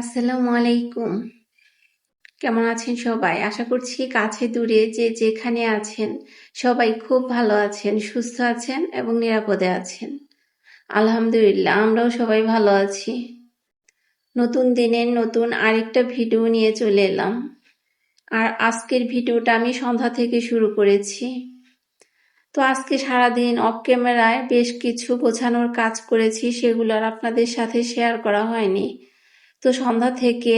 আসসালামু আলাইকুম। কেমন আছেন সবাই? আশা করছি কাছে দূরে যে যেখানে আছেন, সবাই খুব ভালো আছেন, সুস্থ আছেন এবং নিরাপদে আছেন। আলহামদুলিল্লাহ, আমরাও সবাই ভালো আছি। নতুন দিনের নতুন আরেকটা ভিডিও নিয়ে চলে এলাম। আর আজকের ভিডিওটা আমি সন্ধ্যা থেকে শুরু করেছি। তো আজকে সারাদিন অফ ক্যামেরায় বেশ কিছু গোছানোর কাজ করেছি, সেগুলো আর আপনাদের সাথে শেয়ার করা হয়নি। তো সন্ধ্যা থেকে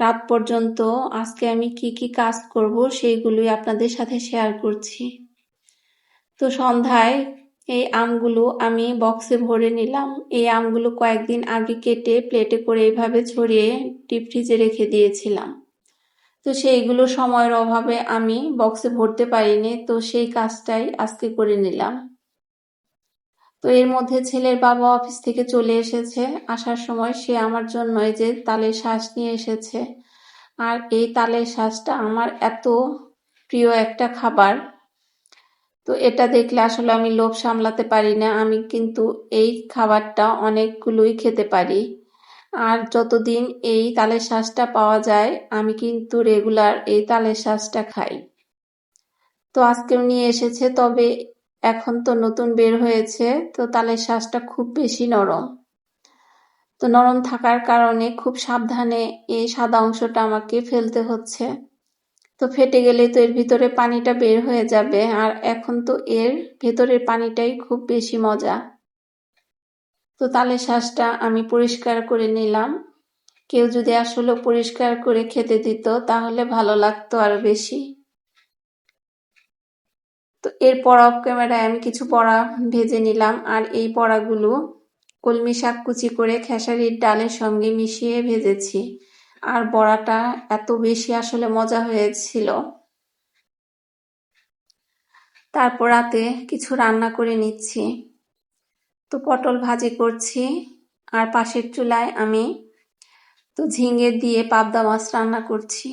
রাত পর্যন্ত আজকে আমি কি কি কাজ করব সেইগুলোই আপনাদের সাথে শেয়ার করছি। তো সন্ধ্যায় এই আমগুলো আমি বক্সে ভরে নিলাম। এই আমগুলো কয়েকদিন আগে কেটে প্লেটে করে এইভাবে ছড়িয়ে ডিপ ফ্রিজে রেখে দিয়েছিলাম। তো সেইগুলো সময়ের অভাবে আমি বক্সে ভরতে পারিনি, তো সেই কাজটাই আজকে করে নিলাম। তো এর মধ্যে ছেলের বাবা অফিস থেকে চলে এসেছে। আসার সময় সে আমার জন্য এই যে তালের শ্বাস নিয়ে এসেছে। আর এই তালের শ্বাসটা আমার এত প্রিয় একটা খাবার। তো এটা দেখলে আসলে আমি লোভ সামলাতে পারি না। আমি কিন্তু এই খাবারটা অনেকগুলোই খেতে পারি। আর যতদিন এই তালের শ্বাসটা পাওয়া যায়, আমি কিন্তু রেগুলার এই তালের শ্বাসটা খাই। তো আজকেও নিয়ে এসেছে। তবে এখন তো নতুন বের হয়েছে, তো তালের শ্বাসটা খুব বেশি নরম। তো নরম থাকার কারণে খুব সাবধানে এই সাদা অংশটা আমাকে ফেলতে হচ্ছে। তো ফেটে গেলে তো এর ভিতরে পানিটা বের হয়ে যাবে, আর এখন তো এর ভেতরের পানিটাই খুব বেশি মজা। তো তালের শ্বাসটা আমি পরিষ্কার করে নিলাম। কেউ যদি আসলে পরিষ্কার করে খেতে দিত, তাহলে ভালো লাগতো আরও বেশি। তো এরপর অফ ক্যামেরায় আমি কিছু বড়া ভেজে নিলাম। আর এই বড়াগুলো কলমি শাক কুচি করে খেসারির ডালের সঙ্গে মিশিয়ে ভেজেছি। আর বড়াটা এত বেশি আসলে মজা হয়েছিল। তারপর রাতে কিছু রান্না করে নিচ্ছি। তো পটল ভাজি করছি। আর পাশের চুলায় আমি তো ঝিঙে দিয়ে পাবদা মাছ রান্না করছি।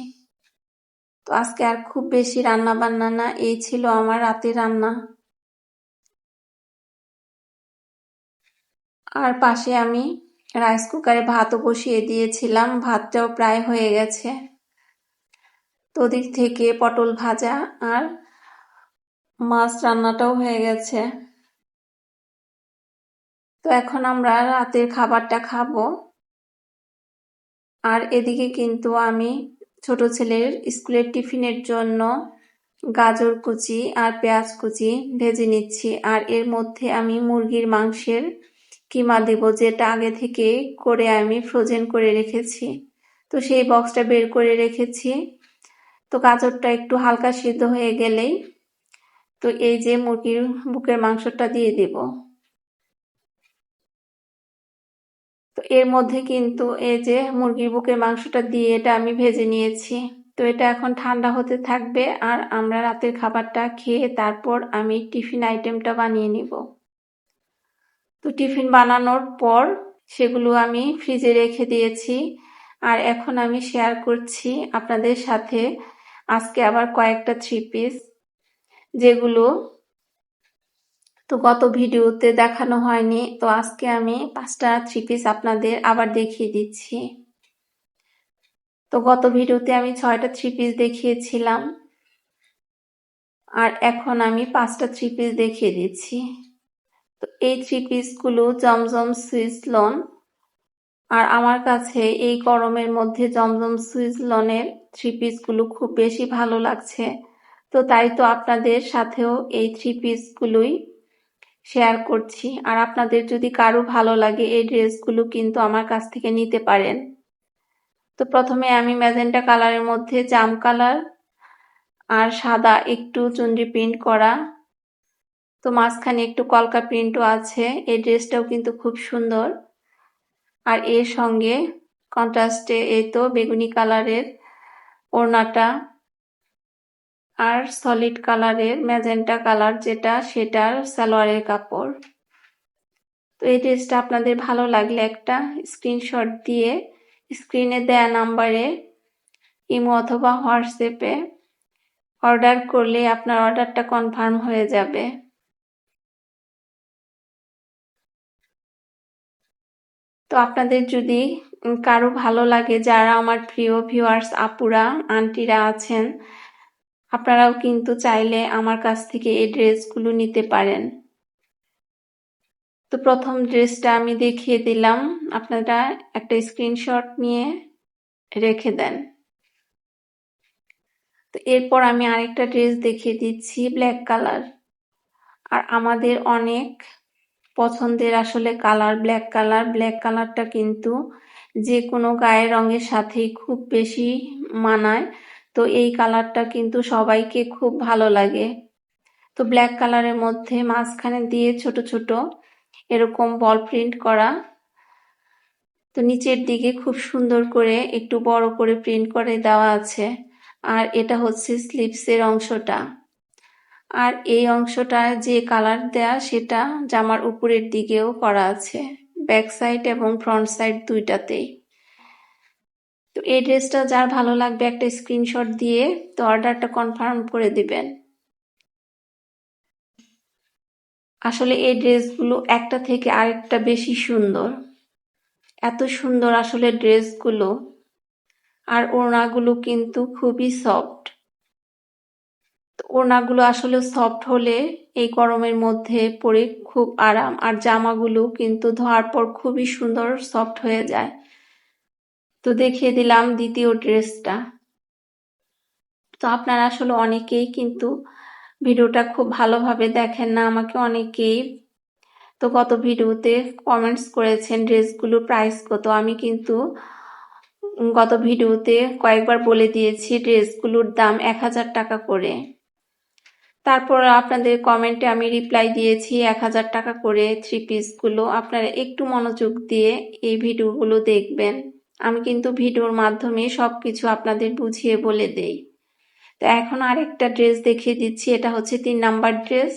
তো আজকে আর খুব বেশি রান্না বান্না না, এই ছিল আমার রাতের রান্না। আর পাশে আমি রাইস কুকারে ভাতও বসিয়ে দিয়েছিলাম, ভাতটাও প্রায় হয়ে গেছে। তো ওদিক থেকে পটল ভাজা আর মাছ রান্নাটাও হয়ে গেছে। তো এখন আমরা রাতের খাবারটা খাব। আর এদিকে কিন্তু আমি ছোট ছেলের স্কুলের টিফিনের জন্য গাজর কুচি আর পেঁয়াজ কুচি ভেজে নিচ্ছি। আর এর মধ্যে আমি মুরগির মাংসের কিমা দেব, যেটা আগে থেকে করে আমি ফ্রোজেন করে রেখেছি। তো সেই বক্সটা বের করে রেখেছি। তো গাজরটা একটু হালকা সিদ্ধ হয়ে গেলেই তো এই যে মুরগির বুকের মাংসটা দিয়ে দেব। এর মধ্যে কিন্তু এই যে মুরগির বুকের মাংসটা দিয়ে এটা আমি ভেজে নিয়েছি। তো এটা এখন ঠান্ডা হতে থাকবে আর আমরা রাতের খাবারটা খেয়ে তারপর আমি টিফিন আইটেমটা বানিয়ে নিব। তো টিফিন বানানোর পর সেগুলো আমি ফ্রিজে রেখে দিয়েছি। আর এখন আমি শেয়ার করছি আপনাদের সাথে আজকে আবার কয়েকটা থ্রি পিস যেগুলো তো গত ভিডিওতে দেখানো হয়নি, তো আজকে আমি পাঁচটা থ্রি পিস আপনাদের আবার দেখিয়ে দিচ্ছি। তো গত ভিডিওতে আমি ছয়টা থ্রি পিস দেখিয়েছিলাম, আর এখন আমি পাঁচটা থ্রি পিস দেখিয়ে দিচ্ছি। তো এই থ্রি পিসগুলো জমজম সুইস লন, আর আমার কাছে এই গরমের মধ্যে জমজম সুইস লনের থ্রি পিসগুলো খুব বেশি ভালো লাগছে। তো তাই তো আপনাদের সাথেও এই থ্রি পিসগুলোই শেয়ার করছি। আর আপনাদের যদি কারও ভালো লাগে, এই ড্রেসগুলো কিন্তু আমার কাছ থেকে নিতে পারেন। তো প্রথমে আমি ম্যাজেন্টা কালারের মধ্যে জাম কালার আর সাদা একটু চুন্ডি প্রিন্ট করা। তো মাঝখানে একটু কলকা প্রিন্টও আছে। এই ড্রেসটাও কিন্তু খুব সুন্দর। আর এর সঙ্গে কন্ট্রাস্টে এই তো বেগুনি কালারের ওড়নাটা আর সলিড কালারের ম্যাজেন্টা কালার যেটা, সেটার সালোয়ারের কাপড়। তো এই ড্রেসটা আপনাদের ভালো লাগলে একটা স্ক্রিনশট দিয়ে স্ক্রিনে দেয়া নাম্বারে ইমো অথবা হোয়াটসঅ্যাপে অর্ডার করলে আপনার অর্ডারটা কনফার্ম হয়ে যাবে। তো আপনাদের যদি কারও ভালো লাগে, যারা আমার প্রিয় ভিউয়ার্স আপুরা, আন্টিরা আছেন আপনারাও কিন্তু চাইলে আমার কাছ থেকে এই ড্রেসগুলো নিতে পারেন। তো প্রথম ড্রেসটা আমি দেখিয়ে দিলাম। আপনারা একটা স্ক্রিনশট নিয়ে রেখে দেন। তো এরপর আমি আরেকটা ড্রেস দেখিয়ে দিচ্ছি, ব্ল্যাক কালার। আর আমাদের অনেক পছন্দের আসলে কালার ব্ল্যাক কালার। ব্ল্যাক কালারটা কিন্তু যে কোনো গায়ের রঙের সাথেই খুব বেশি মানায়। তো এই কালারটা কিন্তু সবাইকে খুব ভালো লাগে। তো ব্ল্যাক কালারের মধ্যে মাঝখানে দিয়ে ছোট ছোট এরকম বল প্রিন্ট করা। তো নিচের দিকে খুব সুন্দর করে একটু বড় করে প্রিন্ট করে দেওয়া আছে। আর এটা হচ্ছে স্লিপসের অংশটা। আর এই অংশটা যে কালার দেয়া সেটা জামার উপরের দিকেও করা আছে। ব্যাক সাইড এবং ফ্রন্ট সাইড দুইটাতেই। তো এই ড্রেসটা যার ভালো লাগবে একটা স্ক্রিনশট দিয়ে, তো অর্ডারটা কনফার্ম করে দিবেন। আসলে এই ড্রেসগুলো একটা থেকে আরেকটা বেশি সুন্দর। এত সুন্দর আসলে ড্রেসগুলো। আর ওড়নাগুলো কিন্তু খুবই সফট ওড়নাগুলো আসলে সফট হলে এই গরমের মধ্যে পরে খুব আরাম। আর জামাগুলো কিন্তু ধোয়ার পর খুবই সুন্দর সফট হয়ে যায়। তো দেখিয়ে দিলাম দ্বিতীয় ড্রেসটা। তো আপনারা আসলে অনেকেই কিন্তু ভিডিওটা খুব ভালোভাবে দেখেন না, আমাকে অনেকেই। তো গত ভিডিওতে কমেন্টস করেছেন ড্রেসগুলোর প্রাইস কত। আমি কিন্তু গত ভিডিওতে কয়েকবার বলে দিয়েছি ড্রেসগুলোর দাম এক হাজার টাকা করে। তারপর আপনাদের কমেন্টে আমি রিপ্লাই দিয়েছি এক হাজার টাকা করে থ্রি পিসগুলো আপনারা একটু মনোযোগ দিয়ে এই ভিডিওগুলো দেখবেন। আমি কিন্তু ভিডিওর মাধ্যমে সব কিছু আপনাদের বুঝিয়ে বলে দেই। তো এখন আরেকটা ড্রেস দেখিয়ে দিচ্ছি, এটা হচ্ছে তিন নাম্বার ড্রেস।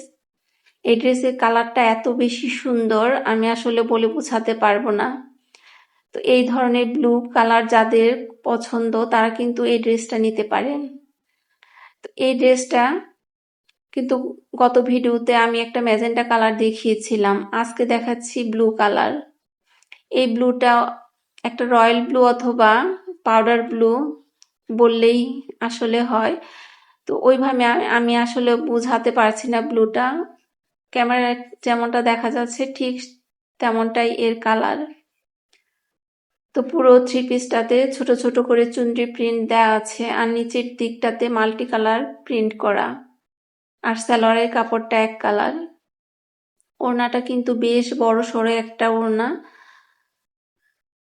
এই ড্রেসের কালারটা এত বেশি সুন্দর, আমি আসলে বলে বোঝাতে পারব না। তো এই ধরনের ব্লু কালার যাদের পছন্দ, তারা কিন্তু এই ড্রেসটা নিতে পারেন। তো এই ড্রেসটা কিন্তু গত ভিডিওতে আমি একটা ম্যাজেন্টা কালার দেখিয়েছিলাম, আজকে দেখাচ্ছি ব্লু কালার। এই ব্লুটা একটা রয়্যাল ব্লু অথবা পাউডার ব্লু বললেই আসলে হয়। তো ওইভাবে আমি আসলে বুঝাতে পারছি না ব্লুটা। ক্যামেরায় যেমনটা দেখা যাচ্ছে ঠিক তেমনটাই এর কালার। তো পুরো থ্রি পিসটাতে ছোট ছোট করে চুনরি প্রিন্ট দেওয়া আছে আর নিচের দিকটাতে মাল্টি কালার প্রিন্ট করা। আর সালোয়ারের কাপড়টা এক কালার ওড়নাটা কিন্তু বেশ বড় সড়ো একটা ওড়না।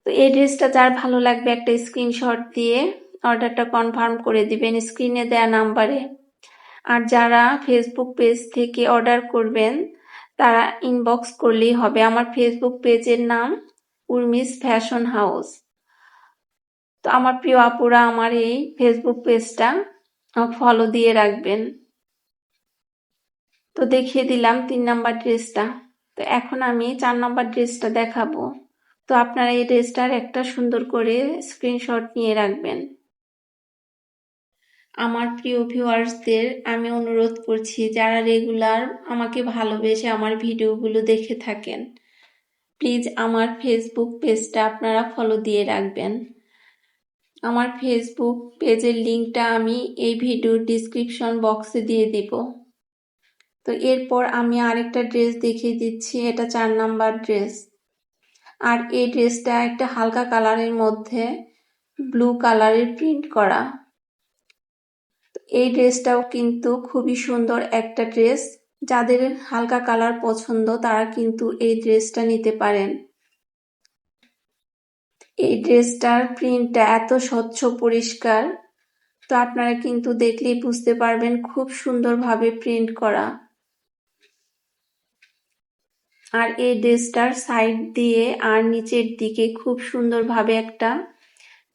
তো এই ড্রেসটা যার ভালো লাগবে একটা স্ক্রিনশট দিয়ে অর্ডারটা কনফার্ম করে দিবেন স্ক্রিনে দেয়া নাম্বারে আর যারা ফেসবুক পেজ থেকে অর্ডার করবেন, তারা ইনবক্স করলেই হবে। আমার ফেসবুক পেজের নাম উর্মিস ফ্যাশন হাউস তো আমার প্রিয় আপুরা, আমার এই ফেসবুক পেজটা ফলো দিয়ে রাখবেন। তো দেখিয়ে দিলাম তিন নাম্বার ড্রেসটা তো এখন আমি চার নাম্বার ড্রেসটা দেখাবো। তো আপনারা এই ড্রেসটার একটা সুন্দর করে স্ক্রিনশট নিয়ে রাখবেন। আমার প্রিয় ভিউয়ার্সদের আমি অনুরোধ করছি, যারা রেগুলার আমাকে ভালোবেসে আমার ভিডিওগুলো দেখে থাকেন প্লিজ আমার ফেসবুক পেজটা আপনারা ফলো দিয়ে রাখবেন। আমার ফেসবুক পেজের লিঙ্কটা আমি এই ভিডিওর ডিসক্রিপশন বক্সে দিয়ে দিব। তো এরপর আমি আরেকটা ড্রেস দেখিয়ে দিচ্ছি, এটা চার নাম্বার ড্রেস আর এই ড্রেসটা একটা হালকা কালারের মধ্যে ব্লু কালারের প্রিন্ট করা। এই ড্রেসটাও কিন্তু খুবই সুন্দর একটা ড্রেস। যাদের হালকা কালার পছন্দ, তারা কিন্তু এই ড্রেসটা নিতে পারেন। এই ড্রেসটার প্রিন্টটা এত স্বচ্ছ, পরিষ্কার, তো আপনারা কিন্তু দেখলেই বুঝতে পারবেন খুব সুন্দরভাবে প্রিন্ট করা। আর এই ড্রেসটার সাইড দিয়ে আর নিচের দিকে খুব সুন্দরভাবে একটা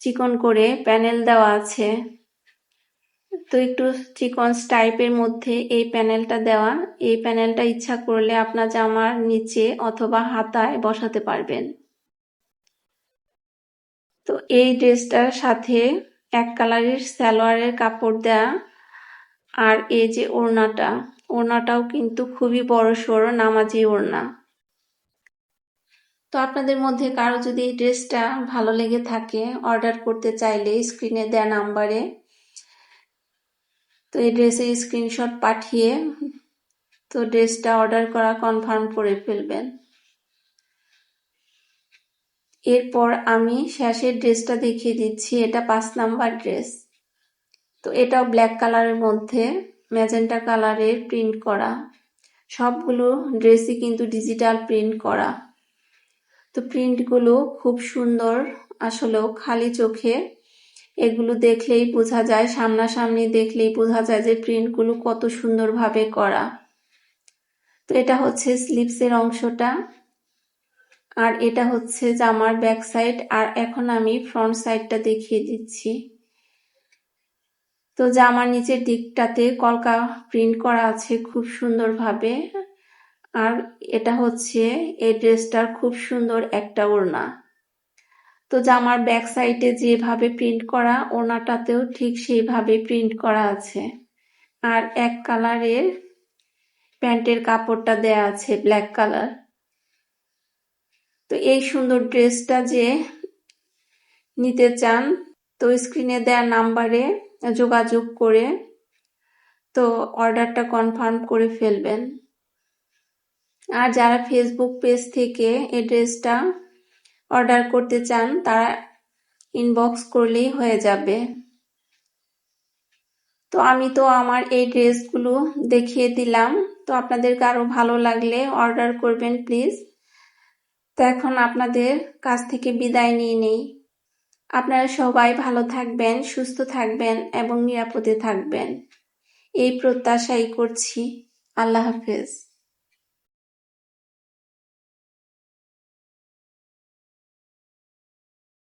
চিকন করে প্যানেল দেওয়া আছে। তো একটু চিকন টাইপের মধ্যে এই প্যানেলটা দেওয়া। এই প্যানেলটা ইচ্ছা করলে আপনার জামার নিচে অথবা হাতায় বসাতে পারবেন। তো এই ড্রেসটার সাথে এক কালারের সালোয়ারের কাপড় দেয়া আর এই যে ওড়নাটা। ওড়নাটাও কিন্তু খুবই বড় সড়ো নামাজি ওড়না। তো আপনাদের মধ্যে কারও যদি এই ড্রেসটা ভালো লেগে থাকে, অর্ডার করতে চাইলে স্ক্রিনে দেয়া নাম্বারে তো এই ড্রেসের স্ক্রিনশট পাঠিয়ে তো ড্রেসটা অর্ডার করা কনফার্ম করে ফেলবেন। এরপর আমি শেষের ড্রেসটা দেখিয়ে দিচ্ছি, এটা পাঁচ নাম্বার ড্রেস। তো এটাও ব্ল্যাক কালারের মধ্যে, ম্যাজেন্টা কালারের প্রিন্ট করা। সবগুলো ড্রেসই কিন্তু ডিজিটাল প্রিন্ট করা। তো প্রিন্টগুলো খুব সুন্দর, আসলেও খালি চোখে। এগুলো দেখলেই বোঝা যায়, সামনাসামনি দেখলেই বোঝা যায় যে প্রিন্টগুলো কত সুন্দরভাবে করা। তো এটা হচ্ছে স্লিপসের অংশটা। আর এটা হচ্ছে জামার ব্যাক সাইড আর এখন আমি ফ্রন্ট সাইডটা দেখিয়ে দিচ্ছি। তো জামার নিচের দিকটাতে কলকা প্রিন্ট করা আছে খুব সুন্দরভাবে। আর এটা হচ্ছে এই ড্রেসটার খুব সুন্দর একটা ওড়না। তো জামার ব্যাক সাইডে যেভাবে প্রিন্ট করা, ওড়নাটাতেও ঠিক সেইভাবে প্রিন্ট করা আছে। আর এক কালারের প্যান্টের কাপড়টা দেয়া আছে ব্ল্যাক কালার। তো এই সুন্দর ড্রেসটা যে নিতে চান, তো স্ক্রিনে দেওয়া নাম্বারে যোগাযোগ করে তো অর্ডারটা কনফার্ম করে ফেলবেন। আর যারা ফেসবুক পেজ থেকে এই ড্রেসটা অর্ডার করতে চান, তারা ইনবক্স করলেই হয়ে যাবে। তো আমি তো আমার এই ড্রেসগুলো দেখিয়ে দিলাম। তো আপনাদের কারও ভালো লাগলে অর্ডার করবেন প্লিজ তো এখন আপনাদের কাছ থেকে বিদায় নিয়ে নেই। আপনারা সবাই ভালো থাকবেন, সুস্থ থাকবেন এবং নিরাপদে থাকবেন। এই প্রত্যাশাই করছি। আল্লাহ হাফেজ।